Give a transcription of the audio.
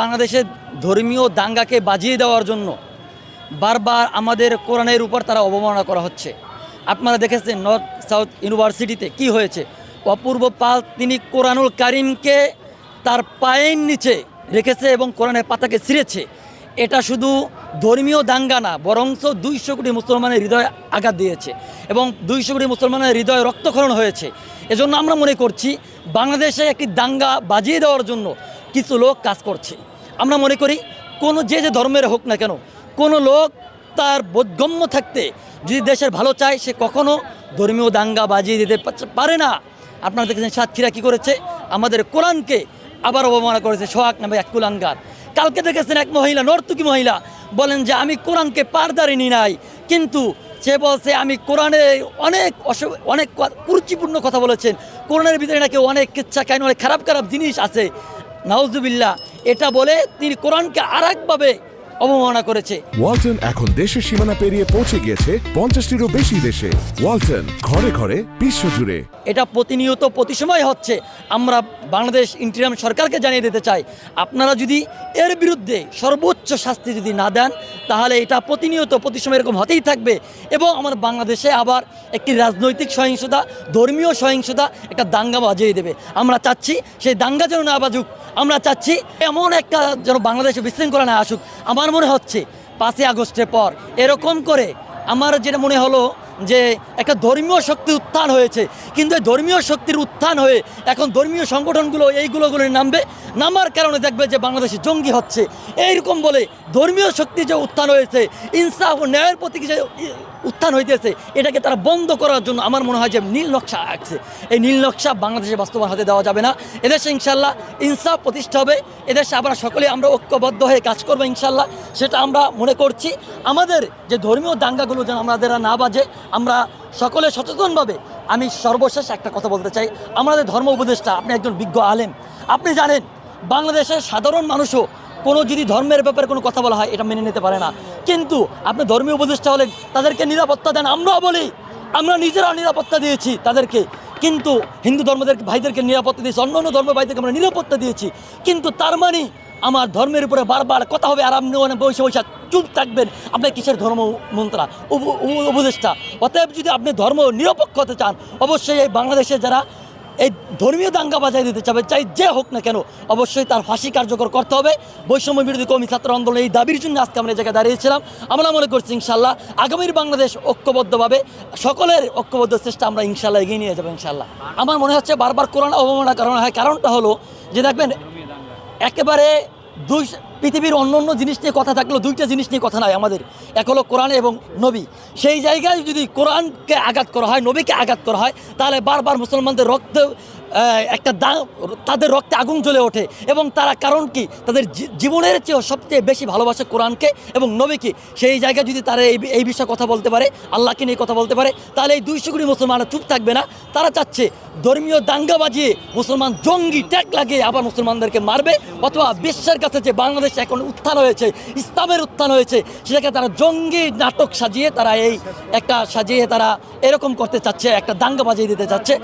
বাংলাদেশের ধর্মীয় দাঙ্গাকে বাজিয়ে দেওয়ার জন্য বারবার আমাদের কোরআনের উপর তারা অবমাননা করা হচ্ছে। আপনারা দেখেছেন নর্থ সাউথ ইউনিভার্সিটিতে কি হয়েছে? অপূর্ব পাল তিনি কোরআনুল কারিমকে তার পায়ের নিচে রেখেছে এবং কোরআনের পাতাকে ছিঁড়েছে। এটা শুধু ধর্মীয় দাঙ্গা না, বরঞ্চ দুইশো কোটি মুসলমানের হৃদয়ে আঘাত দিয়েছে এবং দুইশো কোটি মুসলমানের হৃদয়ে রক্তক্ষরণ হয়েছে। এজন্য আমরা মনে করছি, বাংলাদেশে একটি দাঙ্গা বাজিয়ে দেওয়ার জন্য কিছু লোক কাজ করছে। আমরা মনে করি, কোনো যে যে ধর্মের হোক না কেন, কোনো লোক তার বোধগম্য থাকতে যদি দেশের ভালো চায়, সে কখনো ধর্মীয় দাঙ্গা বাজিয়ে দিতে পারে না। আপনারা দেখেছেন সাতক্ষীরা কী করেছে? আমাদের কোরআনকে আবার অবমাননা করেছে, সোহাগ নামে এক কুলাঙ্গার কালকে দেখেছেন এক মহিলা, নর্তকী মহিলা, বলেন যে, আমি কোরআনকে পারদারিনি নাই, কিন্তু সে বলছে, আমি কোরআনে অনেক অনেক কুরুচিপূর্ণ কথা বলেছেন। কোরআনের ভিতরে নাকি অনেক কিচ্ছা কাহিনী অনেক খারাপ খারাপ জিনিস আছে। নাউজুবিল্লাহ এটা বলে তিনি কোরআনকে আর একভাবে অবমাননা করেছে। ওয়ালটন এখন দেশের সীমানা পেরিয়ে পৌঁছে গিয়েছে পঞ্চাশটিরও বেশি দেশে। ওয়ালটন ঘরে ঘরে বিশ্বজুড়ে। এটা প্রতিনিয়ত প্রতি সময় হচ্ছে। আমরা বাংলাদেশ ইন্টারিয়াম সরকারকে জানিয়ে দিতে চাই আপনারা যদি এর বিরুদ্ধে সর্বোচ্চ শাস্তি যদি না দেন তাহলে এটা প্রতিনিয়ত প্রতি সময় এরকম হতেই থাকবে। এবং আমার বাংলাদেশে আবার একটি রাজনৈতিক সহিংসতা ধর্মীয় সহিংসতা একটা দাঙ্গা বাজিয়ে দেবে। আমরা চাচ্ছি সেই দাঙ্গা যেন না বাজুক আমরা চাচ্ছি এমন একটা যেন বাংলাদেশে বিশৃঙ্খলা না আসুক। আমার মনে হচ্ছে পাঁচই আগস্টের পর এরকম করে আমার যেটা মনে হলো যে একটা ধর্মীয় শক্তি উত্থান হয়েছে। কিন্তু এই ধর্মীয় শক্তির উত্থান হয়ে এখন ধর্মীয় সংগঠনগুলো এইগুলোগুলো নামবে। নামার কারণে দেখবে যে বাংলাদেশে জঙ্গি হচ্ছে। এইরকম বলে ধর্মীয় শক্তি যে উত্থান হয়েছে, ইনসাফ ও ন্যায়ের প্রতি যে উত্থান হইতেছে, এটাকে তারা বন্ধ করার জন্য আমার মনে হয় যে নীল নকশা আঁকছে। এই নীল নকশা বাংলাদেশে বাস্তবায়ন হতে দেওয়া যাবে না। এদেশে ইনশাল্লাহ ইনসাফ প্রতিষ্ঠা হবে। এদেশে আমরা সকলে আমরা ঐক্যবদ্ধ হয়ে কাজ করব ইনশাল্লাহ সেটা আমরা মনে করছি। আমাদের যে ধর্মীয় দাঙ্গাগুলো যেন আমাদের না বাজে আমরা সকলে সচেতনভাবে আমি সর্বশেষ একটা কথা বলতে চাই। আমাদের ধর্ম উপদেষ্টা, আপনি একজন বিজ্ঞ আলেম। আপনি জানেন, বাংলাদেশের সাধারণ মানুষও কোনো যদি ধর্মের ব্যাপারে কোনো কথা বলা হয়, এটা মেনে নিতে পারে না। কিন্তু আপনি ধর্মীয় উপদেষ্টা হলেন তাদেরকে নিরাপত্তা দেন, আমরাও বলি। আমরা নিজেরাও নিরাপত্তা দিয়েছি তাদেরকে। কিন্তু হিন্দু ধর্মদের ভাইদেরকে নিরাপত্তা দিয়েছি অন্য অন্য ধর্মের ভাইদেরকে আমরা নিরাপত্তা দিয়েছি। কিন্তু তার মানে আমার ধর্মের উপরে বারবার কথা হবে আর আপনি ওখানে বসে বসে চুপ থাকবেন। আপনার কিসের ধর্ম মন্ত্রা? উপ- উপ- উপদেষ্টা। অতএব যদি আপনি ধর্ম নিরপেক্ষ হতে চান, অবশ্যই এই বাংলাদেশে যারা এই ধর্মীয় দাঙ্গা বাজায় দিতে চাবে, চাই যে হোক না কেন, অবশ্যই তার ফাঁসি কার্যকর করতে হবে। বৈষম্য বিরোধী কর্মী ছাত্র আন্দোলন এই দাবির জন্য আজকে আমরা জায়গায় দাঁড়িয়েছিলাম। আমরা মনে করছি ইনশাল্লাহ আগামীর বাংলাদেশ ঐক্যবদ্ধভাবে, সকলের ঐক্যবদ্ধ চেষ্টা আমরা ইনশাল্লাহ এগিয়ে নিয়ে যাব ইনশাল্লাহ। আমার মনে হচ্ছে বারবার কোরআন অবমাননা কারণ হয়। কারণটা হলো যে দেখবেন একেবারে দুই পৃথিবীর অন্য অন্য জিনিস নিয়ে কথা থাকলেও দুইটা জিনিস নিয়ে কথা নাই আমাদের। এক হলো কোরআন এবং নবী। সেই জায়গায় যদি কোরআনকে আঘাত করা হয়, নবীকে আঘাত করা হয়, তাহলে বারবার মুসলমানদের রক্ত একটা দা, তাদের রক্তে আগুন জ্বলে ওঠে। এবং তারা কারণ কি? তাদের জীবনের চেয়েও সবচেয়ে বেশি ভালোবাসে কোরআনকে এবং নবীকে সেই জায়গায় যদি তারা এই এই বিষয়ে কথা বলতে পারে, আল্লাহকে নিয়ে কথা বলতে পারে, তাহলে এই দুইশো কোটি মুসলমানরা চুপ থাকবে না। তারা চাচ্ছে ধর্মীয় দাঙ্গা বাজিয়ে মুসলমান জঙ্গি ট্যাগ লাগিয়ে আবার মুসলমানদেরকে মারবে, অথবা বিশ্বের কাছে যে বাংলাদেশে এখন উত্থান হয়েছে, ইসলামের উত্থান হয়েছে, সেটাকে তারা জঙ্গি নাটক সাজিয়ে তারা এই একটা সাজিয়ে তারা এরকম করতে চাচ্ছে, একটা দাঙ্গা বাজিয়ে দিতে চাচ্ছে।